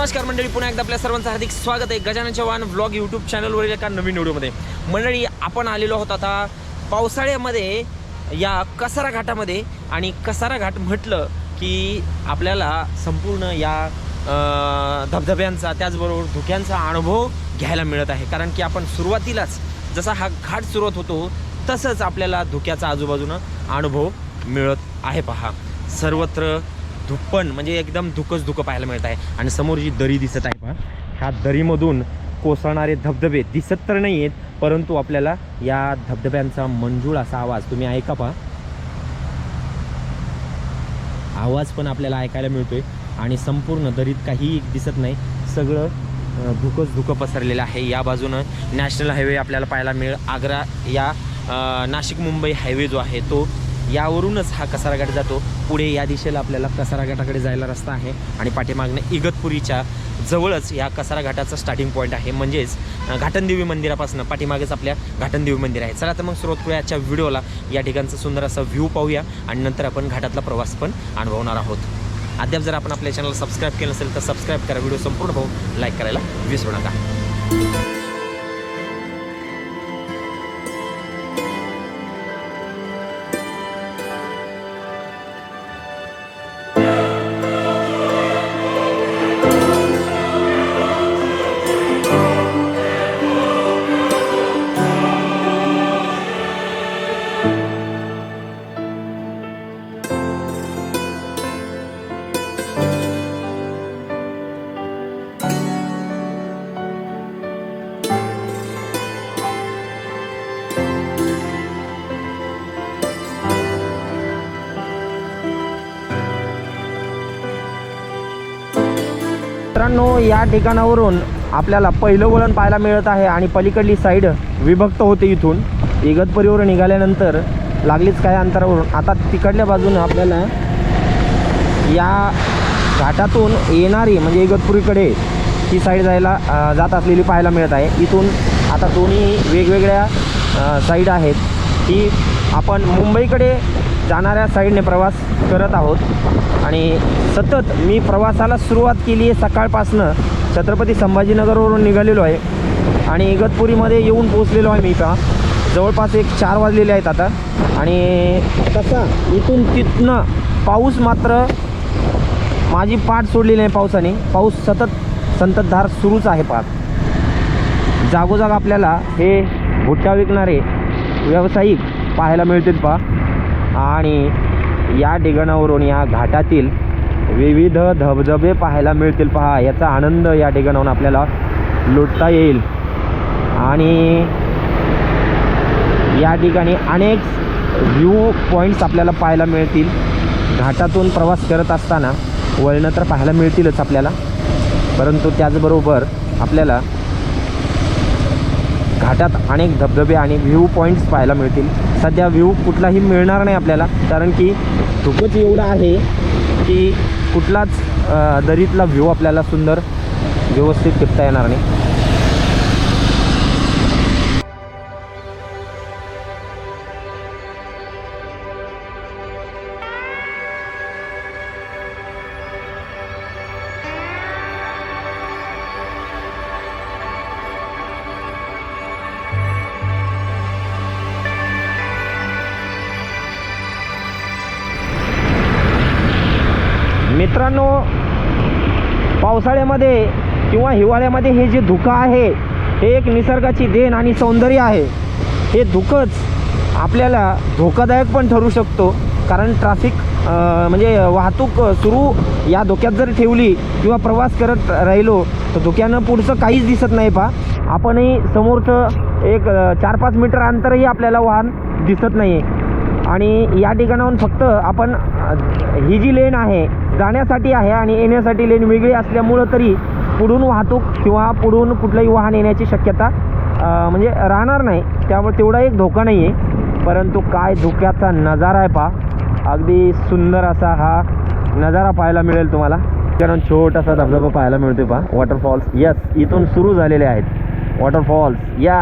नमस्कार मंडळी पुन्हा एकदा आपल्या सर्वांचं हार्दिक स्वागत आहे. गजानन चव्हाण व्लॉग यूट्यूब चॅनलवरील एका नवीन व्हिडिओमध्ये. मंडळी आपण आलेलो आहोत आता पावसाळ्यामध्ये या कसारा घाटामध्ये. आणि कसारा घाट म्हटलं की आपल्याला संपूर्ण या धबधब्यांचा त्याचबरोबर धुक्यांचा अनुभव घ्यायला मिळत आहे. कारण की आपण सुरुवातीलाच जसा हा घाट सुरुवात होतो तसंच आपल्याला धुक्याचा आजूबाजूनं अनुभव मिळत आहे पहा. सर्वत्र धुप्पण म्हणजे एकदम धुकंच धुकं पाहायला मिळत आहे. आणि समोर जी दरी दिसत आहे पहा ह्या दरीमधून कोसळणारे धबधबे दिसत तर नाही आहेत परंतु आपल्याला या धबधब्यांचा मंजूळ असा आवाज तुम्ही ऐका पहा. आवाज पण आपल्याला ऐकायला मिळतोय आणि संपूर्ण दरीत काही दिसत नाही. सगळं धुकंच धुकं पसरलेलं आहे. या बाजूनं नॅशनल हायवे आपल्याला पाहायला मिळ आग्रा या नाशिक मुंबई हायवे जो आहे तो यावरूनच हा कसारा घाट जातो. पुढे या दिशेला आपल्याला कसाराघाटाकडे जायला रस्ता आहे. आणि पाठीमागनं इगतपुरीच्या जवळच या कसारा घाटाचा स्टार्टिंग पॉईंट आहे. म्हणजेच घाटनदेवी मंदिरापासून पाठीमागेच आपल्या घाटनदेवी मंदिर आहे. चला तर मग सुरुवात करूया आजच्या व्हिडिओला. या ठिकाणचा सुंदर असा व्ह्यू पाहूया आणि नंतर आपण घाटातला प्रवास पण अनुभवणार आहोत. अद्याप जर आपण आपल्या चॅनलला सबस्क्राईब केलं नसेल तर सबस्क्राईब करा. व्हिडिओ संपूर्ण भाऊ लाईक करायला विसरू नका. मित्रांनो या ठिकाणावरून आपल्याला पहिलं वळण पाहायला मिळत आहे आणि पलीकडली साईड विभक्त होते इथून. इगतपुरीवर निघाल्यानंतर लागलीच काही अंतरावरून. आता तिकडल्या बाजूनं आपल्याला या घाटातून येणारी म्हणजे इगतपुरीकडे ही साईड जायला जात असलेली पाहायला मिळत आहे. इथून आता दोन्ही वेगवेगळ्या साईड आहेत. ही आपण मुंबईकडे जाणाऱ्या साईडने प्रवास करत आहोत. आणि सतत मी प्रवासाला सुरुवात केली आहे सकाळपासनं. छत्रपती संभाजीनगरवरून निघालेलो आहे. आणि इगतपुरीमध्ये येऊन पोचलेलो आहे मी का जवळपास एक चार वाजलेले आहेत आता. आणि तसा इथून तिथनं पाऊस मात्र माझी पाठ सोडलेली आहे पावसाने. पाऊस सतत संततधार सुरूच आहे पाठ जागोजाग आपल्याला हे भुट्टा विकणारे व्यावसायिक पाहायला मिळतील पहा. आणि या ठिकाणावरून या घाटातील विविध धबधबे पाहायला मिळतील. पहा याचा आनंद या ठिकाणाहून आपल्याला लुटता येईल. आणि या ठिकाणी अनेक व्ह्यू पॉईंट्स आपल्याला पाहायला मिळतील. घाटातून प्रवास करत असताना वळणं तर पाहायला मिळतीलच आपल्याला. परंतु त्याचबरोबर आपल्याला घाटात अनेक धबधबे आणि व्ह्यू पॉईंट्स पाहायला मिळतील. सध्या व्ह्यू कुठलाही मिळणार नाही आपल्याला. कारण की धुकंच एवढं आहे की कुठलाच दरीतला व्ह्यू आपल्याला सुंदर व्यवस्थित टिपता येणार नाही. मित्रांनो पावसाळ्यामध्ये किंवा हिवाळ्यामध्ये हे जे धुकं आहे हे एक निसर्गाची देण आणि सौंदर्य आहे. हे धुकंच आपल्याला धोकादायक पण ठरू शकतो कारण ट्रॅफिक म्हणजे वाहतूक सुरू या धोक्यात जर ठेवली किंवा प्रवास करत राहिलो तर धुक्यानं पुढचं काहीच दिसत नाही पा आपणही समोरचं एक चार पाच मीटर अंतरही आपल्याला वाहन दिसत नाही आणि या ठिकाणाहून फक्त आपण ही जी लेन आहे जाण्यासाठी आहे आणि येण्यासाठी लेन वेगळी असल्यामुळं तरी पुढून वाहतूक किंवा पुढून कुठलंही वाहन येण्याची शक्यता म्हणजे राहणार नाही. त्यामुळे तेवढा एक धोका नाही आहे परंतु काय धोक्याचा नजारा आहे पा अगदी सुंदर असा हा नजारा पाहायला मिळेल तुम्हाला. कारण छोटासा धबधबा पाहायला मिळतो पा वॉटरफॉल्स यस इथून सुरू झालेले आहेत. वॉटरफॉल्स या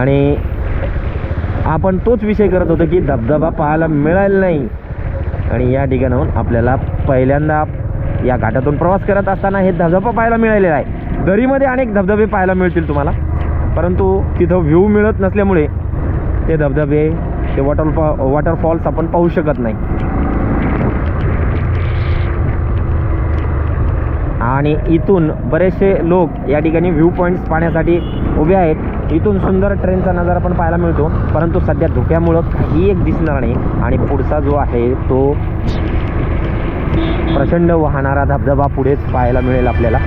आणि आपण तोच विषय करत होतो की धबधबा पाहायला मिळायला नाही. आणि या ठिकाणाहून आपल्याला पहिल्यांदा या घाटातून प्रवास करत असताना हे धबधबा पाहायला मिळालेला आहे. दरीमध्ये अनेक धबधबे पाहायला मिळतील तुम्हाला. परंतु तिथं व्ह्यू मिळत नसल्यामुळे ते धबधबे ते वॉटर वॉटरफॉल्स आपण पाहू शकत नाही. आणि इथून बरेचसे लोक या ठिकाणी व्ह्यू पॉईंट्स पाहण्यासाठी उभे आहेत. इथून सुंदर ट्रेनचा नजारा पण पाहायला मिळतो. परंतु सध्या धुक्यामुळं काही एक दिसणार नाही. आणि पुढचा जो आहे तो प्रचंड वाहणारा धबधबा पुढेच पाहायला मिळेल आपल्याला.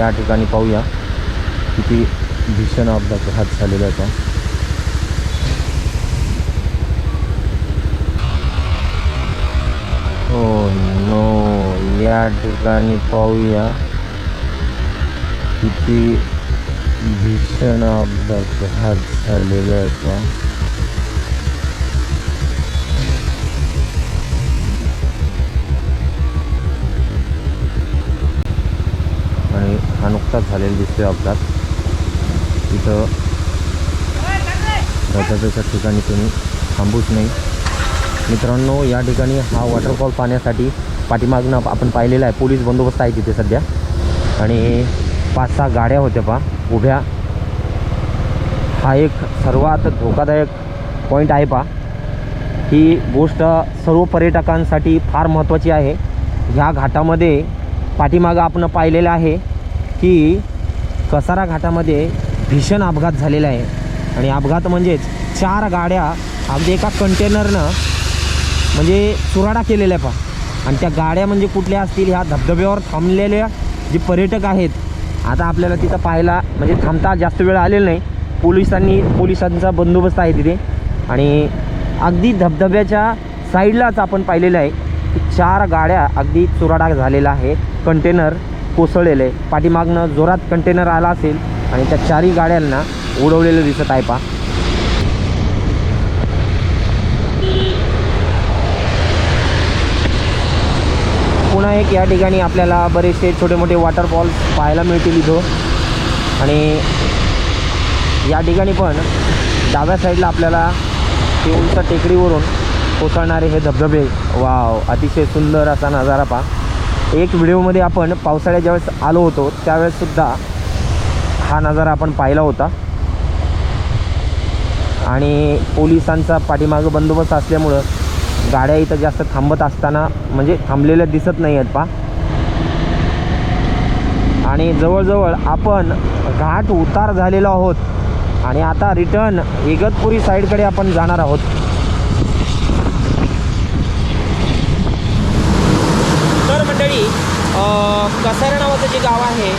या ठिकाणी पाहूया किती भीषण अपघात झालेला आहे हो नो या ठिकाणी पाहूया किती भीषण अपघात झालेला आहे हा नुकताच झालेला दिसतोय अपघात. तिथं धबधब्याच्या ठिकाणी तुम्ही थांबूच नाही. मित्रांनो या ठिकाणी हा वॉटरफॉल पाहण्यासाठी पाठीमागनं आपण पाहिलेला आहे. पोलीस बंदोबस्त आहे तिथे सध्या. आणि पाच सहा गाड्या होत्या पा उभ्या. हा एक सर्वात धोकादायक पॉईंट आहे पा ही गोष्ट सर्व पर्यटकांसाठी फार महत्त्वाची आहे. ह्या घाटामध्ये पाठीमागं आपण पाहिलेलं आहे. की कसारा घाटामध्ये भीषण अपघात झालेला आहे. आणि अपघात म्हणजेच चार गाड्या अगदी एका कंटेनरनं म्हणजे चुराडा केलेल्या आहे पहा. आणि त्या गाड्या म्हणजे कुठल्या असतील ह्या धबधब्यावर थांबलेल्या जे पर्यटक आहेत आता आपल्याला तिथं पाहायला म्हणजे थांबता जास्त वेळ आलेला नाही. पोलिसांनी पोलिसांचा बंदोबस्त आहे तिथे. आणि अगदी धबधब्याच्या साईडलाच आपण पाहिलेलं आहे की चार गाड्या अगदी चुराडा झालेला आहे कंटेनर. कोसळलेलं. आहे पाठीमागनं जोरात कंटेनर आला असेल आणि त्या चारही गाड्यांना उडवलेलं दिसत आहे पा पुन्हा एक या ठिकाणी आपल्याला बरेचसे छोटे मोठे वॉटरफॉल्स पाहायला मिळतील इथं. आणि या ठिकाणी पण डाव्या साईडला आपल्याला ते उंच टेकडीवरून कोसळणारे हे धबधबे. वाव अतिशय सुंदर असा नजारा पहा. एक व्हिडिओमध्ये आपण पावसाळ्या ज्यावेळेस आलो होतो त्यावेळेससुद्धा हा नजारा आपण पाहिला होता. आणि पोलिसांचा पाठीमागं बंदोबस्त असल्यामुळं गाड्या इथं जास्त थांबत असताना म्हणजे थांबलेल्या दिसत नाही आहेत पा आणि जवळजवळ आपण घाट उतार झालेलो आहोत. आणि आता रिटर्न इगतपुरी साईडकडे आपण जाणार आहोत तर मंडळी कसारा नावाचं जे गाव आहे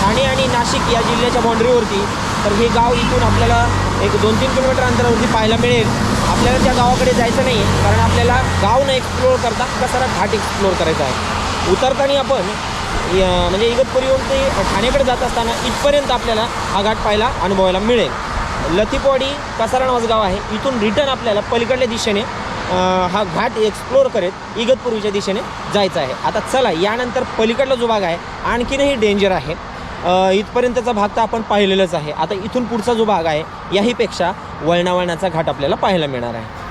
ठाणे आणि नाशिक या जिल्ह्याच्या बाँड्रीवरती तर हे गाव इथून आपल्याला एक दोन तीन किलोमीटर अंतरावरती पाहायला मिळेल. आपल्याला त्या गावाकडे जायचं नाही कारण आपल्याला गाव न एक्सप्लोअर करता कसारा घाट एक्सप्लोअर करायचा आहे. उतरताना आपण म्हणजे म्हणजे इगतपुरीवरून ते ठाणेकडे जात असताना इथपर्यंत आपल्याला हा घाट पाहायला अनुभवायला मिळेल. लतीपवाडी कसारा नावाचं गाव आहे. इथून रिटर्न आपल्याला पलीकडल्या दिशेने हा घाट एक्सप्लोअर करत इगतपुरीच्या दिशेने जायचं आहे. आता चला यानंतर पलीकडला जो भाग आहे आणखीनही डेंजर आहे. इथपर्यंतचा भाग तर आपण पाहिलेलाच आहे. आता इथून पुढचा जो भाग आहे याहीपेक्षा वळणावळणाचा घाट आपल्याला पाहायला मिळणार आहे.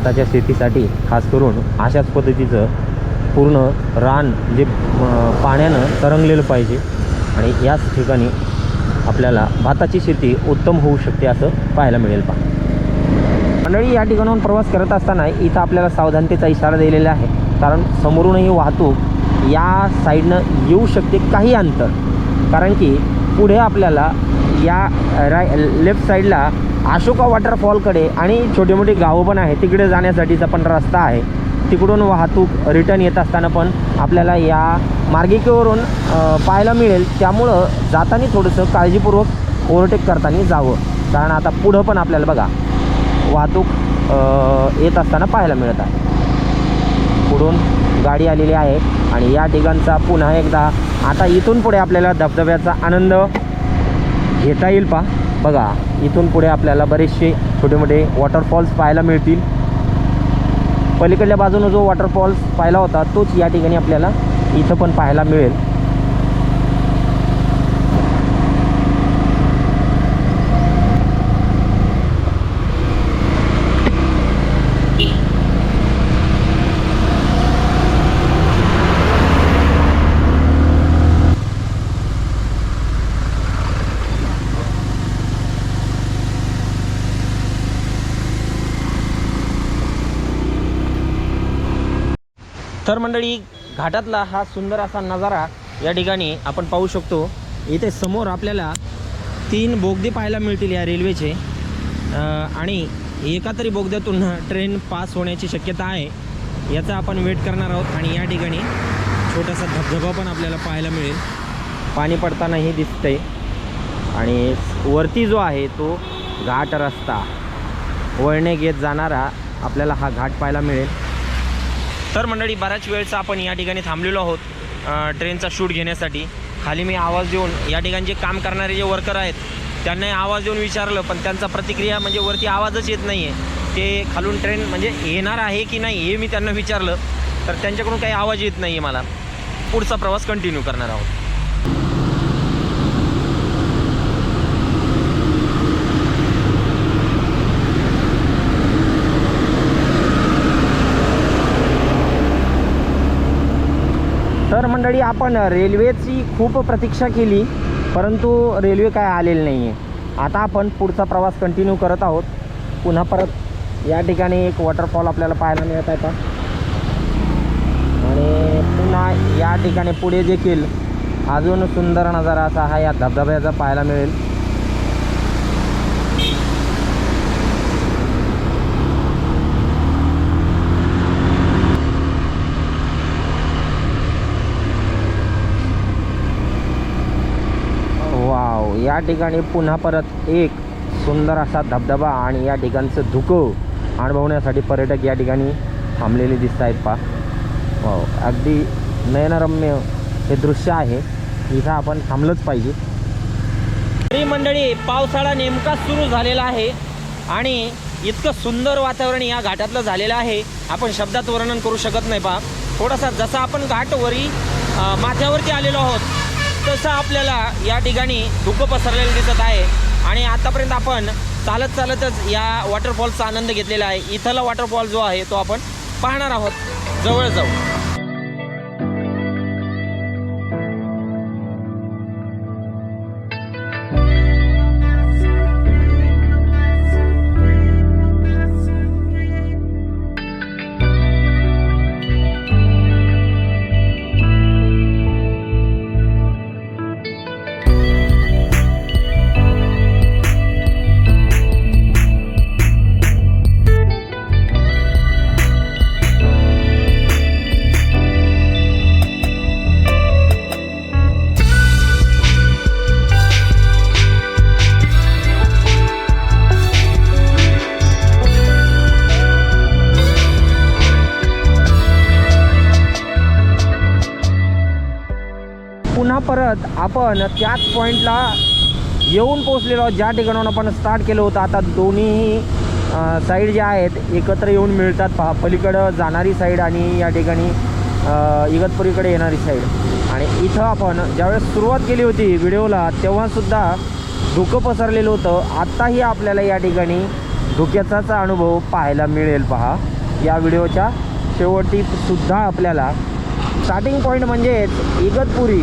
भाताच्या शेतीसाठी खास करून अशाच पद्धतीचं पूर्ण रान जे पाण्यानं तरंगलेलं पाहिजे. आणि याच ठिकाणी आपल्याला भाताची शेती उत्तम होऊ शकते असं पाहायला मिळेल पहा. मंडळी या ठिकाणाहून प्रवास करत असताना इथं आपल्याला सावधानतेचा इशारा दिलेला आहे. कारण समोरूनही वाहतूक या साईडनं येऊ शकते काही अंतर. कारण की पुढे आपल्याला या राय लेफ्ट साईडला अशोका वॉटरफॉलकडे आणि छोटे मोठे गावं पण आहे तिकडे जाण्यासाठीचा पण रस्ता आहे. तिकडून वाहतूक रिटर्न येत असताना पण आपल्याला या मार्गिकेवरून पाहायला मिळेल. त्यामुळं जाताना थोडंसं काळजीपूर्वक ओव्हरटेक करताना जावं. कारण आता पुढं पण आपल्याला बघा वाहतूक येत असताना पाहायला मिळत आहे. पुढून गाडी आलेली आहे. आणि या ठिकाणचा पुन्हा एकदा आता इथून पुढे आपल्याला धबधब्याचा आनंद घेता येईल पा बघा इथून पुढे आपल्याला बरेचसे छोटे मोठे वॉटरफॉल्स पाहायला मिळतील. पलीकडल्या बाजूनं जो वॉटरफॉल्स पाहिला होता तोच या ठिकाणी आपल्याला इथं पण पाहायला मिळेल. तर मंडळी घाटातला हा सुंदर असा नजारा या ठिकाणी आपण पाहू शकतो. इथे समोर आपल्याला तीन बोगदे पाहायला मिळतील या रेल्वेचे. आणि एका तरी बोगद्यातून ट्रेन पास होण्याची शक्यता आहे. याचा आपण वेट करणार आहोत आणि या ठिकाणी छोटासा धबधबा पण आपल्याला पाहायला मिळेल. पाणी पडतानाही दिसतंय. आणि वरती जो आहे तो घाट रस्ता. वळणे घेत जाणारा आपल्याला हा घाट पाहायला मिळेल. तर मंडळी बऱ्याच वेळचा आपण या ठिकाणी थांबलेलो आहोत ट्रेनचा शूट घेण्यासाठी. खाली मी आवाज देऊन या ठिकाणी जे काम करणारे जे वर्कर आहेत त्यांनाही आवाज देऊन विचारलं पण त्यांचा प्रतिक्रिया म्हणजे वरती आवाजच येत नाही आहे ते खालून ट्रेन म्हणजे येणार आहे की नाही हे मी त्यांना विचारलं तर त्यांच्याकडून काही आवाज येत नाही आहे मला. पुढचा प्रवास कंटिन्यू करणार आहोत. तर मंडळी आपण रेल्वेची खूप प्रतीक्षा केली परंतु रेल्वे काय आलेली नाही आहे आता आपण पुढचा प्रवास कंटिन्यू करत आहोत. पुन्हा परत या ठिकाणी एक वॉटरफॉल आपल्याला पाहायला मिळत आहे का आणि पुन्हा या ठिकाणी पुढे देखील अजून सुंदर नजारा असा हा या धबधब्याचा पाहायला मिळेल वाव या ठिकाणी पुन्हा परत एक सुंदर असा धबधबा आणि या ठिकाणचं धुकं अनुभवण्यासाठी पर्यटक या ठिकाणी थांबलेले दिसत आहेत पा हो अगदी नयनरम्य हे दृश्य आहे. इथं आपण थांबलंच पाहिजे. तरी मंडळी पावसाळा नेमका सुरू झालेला आहे आणि इतकं सुंदर वातावरण या घाटातलं झालेलं आहे. आपण शब्दात वर्णन करू शकत नाही पा थोडासा जसा आपण घाटवरी माथ्यावरती आलेलो आहोत तसं आपल्याला या ठिकाणी धुकं पसरलेलं दिसत आहे. आणि आतापर्यंत आपण चालत चालतच या वॉटरफॉलचा आनंद घेतलेला आहे. इथला वॉटरफॉल जो आहे तो आपण पाहणार आहोत. जवळ जाऊ. पुन्हा परत आपण त्याच पॉईंटला येऊन पोचलेलो आहोत. ज्या ठिकाणाहून आपण स्टार्ट केलं होतं आता दोन्ही साईड ज्या आहेत एकत्र येऊन मिळतात. पहा पलीकडं जाणारी साईड आणि या ठिकाणी इगतपुरीकडे येणारी साईड आणि इथं आपण ज्यावेळेस सुरुवात केली होती व्हिडिओला तेव्हासुद्धा धुकं पसरलेलं होतं. आत्ताही आपल्याला या ठिकाणी धुक्याचाच अनुभव पाहायला मिळेल. पहा या व्हिडिओच्या शेवटी सुद्धा आपल्याला स्टार्टिंग पॉईंट म्हणजेच इगतपुरी.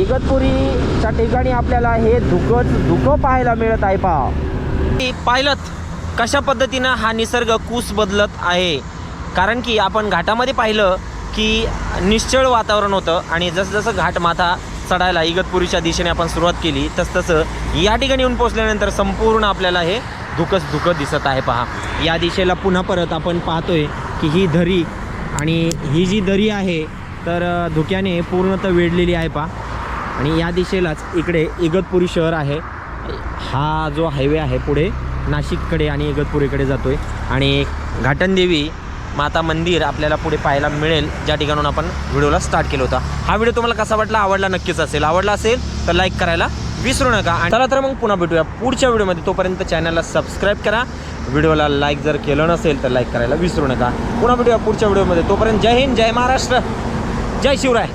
इगतपुरीच्या ठिकाणी आपल्याला हे धुकंच धुकं पाहायला मिळत आहे पहा. पाहिलं कशा पद्धतीनं हा निसर्ग कूस बदलत आहे? कारण की आपण घाटामध्ये पाहिलं की निश्चळ वातावरण होतं आणि जसजसं घाट माथा चढायला इगतपुरीच्या दिशेने आपण सुरुवात केली तसतसं या ठिकाणी येऊन पोचल्यानंतर संपूर्ण आपल्याला हे धुकंच धुकं दिसत आहे पहा. या दिशेला पुन्हा परत आपण पाहतोय की ही धरी आणि ही जी दरी आहे तर धुक्याने पूर्णतः वेढलेली आहे पहा. आणि या दिशेलाच इकडे इगतपुरी शहर आहे. हा जो हायवे आहे पुढे नाशिककडे आणि इगतपुरीकडे जातो आहे आणि घाटनदेवी माता मंदिर आपल्याला पुढे पाहायला मिळेल. ज्या ठिकाणून आपण व्हिडिओला स्टार्ट केलं होता. हा व्हिडिओ तुम्हाला कसा वाटला? आवडला नक्कीच असेल. आवडला असेल तर लाईक करायला विसरू नका. आणि चला तर मग पुन्हा भेटूया पुढच्या व्हिडिओमध्ये. तोपर्यंत चॅनलला सबस्क्राईब करा. व्हिडिओला लाईक जर केलं नसेल तर लाईक करायला विसरू नका. पुन्हा भेटूया पुढच्या व्हिडिओमध्ये. तोपर्यंत जय हिंद जय महाराष्ट्र. जय शिवराय.